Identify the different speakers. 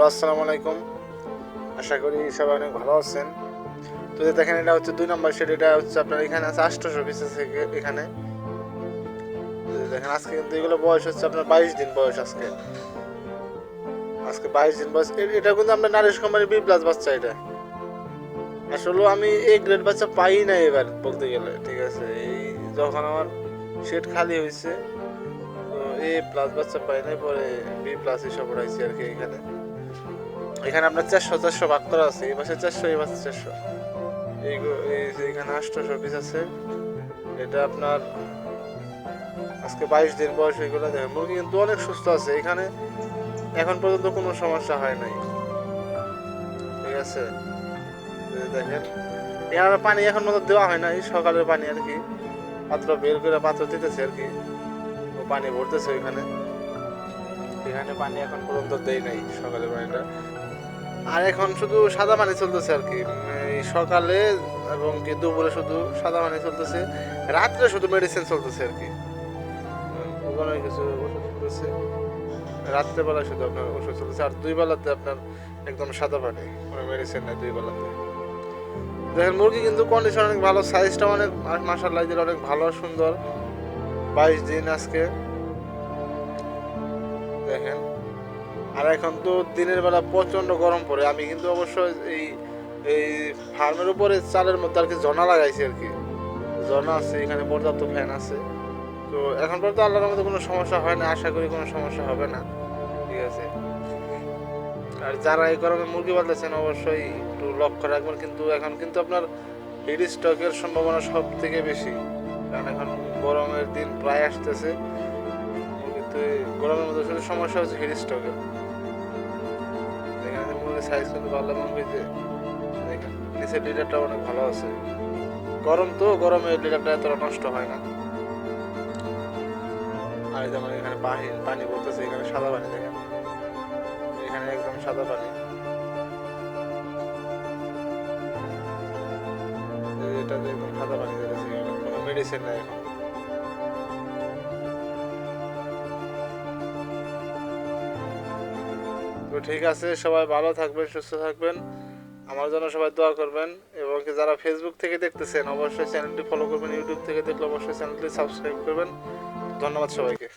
Speaker 1: Hello, আসসালামু আলাইকুম। আশা করি সবাই অনেক ভালো আছেন। তো দেখেন, এটা হচ্ছে দুই নম্বর শেড, এটা হচ্ছে আপনার এখানে আছে আটশোশো পিস আছে এখানে। দেখেন, আজকে কিন্তু এগুলো বয়স হচ্ছে আপনার বাইশ দিন বয়স আজকে। আজকে বাইশ দিন বয়স। এটা কিন্তু আমরা নারিশ কোম্পানির বি প্লাস বাচ্চা এটা। আসলে আমি এই গ্রেড বাচ্চা পাই না এবার, বলতে গেলে, ঠিক আছে? এই যখন আমার শেড খালি হয়েছে এ প্লাস বাচ্চা পাই নাই, পরে বি প্লাস এসব উঠাইছি আর কি এখানে। এখানে আপনার চারশো চারশো ভাগ করা আছে, এই পাশে চারশো, এই পাশে চারশো। এই এখানে আটশোশো পিস আছে। এটা আপনার আজকে বাইশ দিন বয়স এগুলো দেখেন, মুরগি কিন্তু অনেক সুস্থ আছে। এখানে এখন পর্যন্ত কোনো সমস্যা হয় নাই। ঠিক আছে? এই দেখেন, এখানে পানি এখন মতো দেওয়া হয় নাই, সকালের পানি আর কি। পাত্র বের করে পাত্র দিতেছে আর কি। পানি ভরতেছে ওইখানে। এখানে পানি এখন পর্যন্ত দেই নাই সকালের পানিটা। আর এখন শুধু সাদা পানি চলতেছে আর কি। সকালে এবং কি দুপুরে শুধু সাদা পানি চলতেছে, রাত্রে শুধু মেডিসিন চলতেছে আর কি। ওখানে কিছু ওষুধ চলতেছে রাত্রেবেলা শুধু আপনার ওষুধ চলতেছে। আর দুই বেলাতে আপনার একদম সাদা পানি, কোনো মেডিসিন নেই দুই বেলাতে। দেখেন, মুরগি কিন্তু কন্ডিশন অনেক ভালো সাইজটা অনেক মাসাল্লাহ দিলে অনেক ভালো, সুন্দর। বাইশ দিন আজকে দেখেন। আর এখন তো দিনের বেলা প্রচণ্ড গরম পড়ে। আমি কিন্তু অবশ্য এই এই ফার্মের উপরে চালের মধ্যে আর কি জনা লাগাইছি আর কি। জনা আছে, এখানে পর্যাপ্ত ফ্যান আছে। তো এখন পর্যন্ত আল্লাহর মধ্যে কোনো সমস্যা হয় না, আশা করি কোনো সমস্যা হবে না। ঠিক আছে? আর যারা এই গরমে মুরগি পালতেছেন, অবশ্যই একটু লক্ষ্য রাখবেন। কিন্তু এখন কিন্তু আপনার হিট স্টকের সম্ভাবনা সব থেকে বেশি। কারণ এখন গরমের দিন প্রায় আসতেছে। কিন্তু গরমের মধ্যে শুধু সমস্যা হচ্ছে হিট স্টকের এখানে মুরগির সাইজ কিন্তু ভালো যে দেখেন নিচের লিডারটা অনেক ভালো আছে। গরম তো গরমে লিডারটা এতটা নষ্ট হয় না। আর যেমন এখানে পানি পানি বলতেছে এখানে সাদা পানি দেখেন। এখানে একদম সাদা পানি। এটাতে একদম সাদা পানি কোনো মেডিসিন নেই এখন। তো ঠিক আছে, সবাই ভালো থাকবেন, সুস্থ থাকবেন। আমার জন্য সবাই দোয়া করবেন এবং যারা ফেসবুক থেকে দেখতেছেন, অবশ্যই চ্যানেলটি ফলো করবেন ইউটিউব থেকে দেখলে অবশ্যই চ্যানেলটি সাবস্ক্রাইব করবেন। ধন্যবাদ সবাইকে।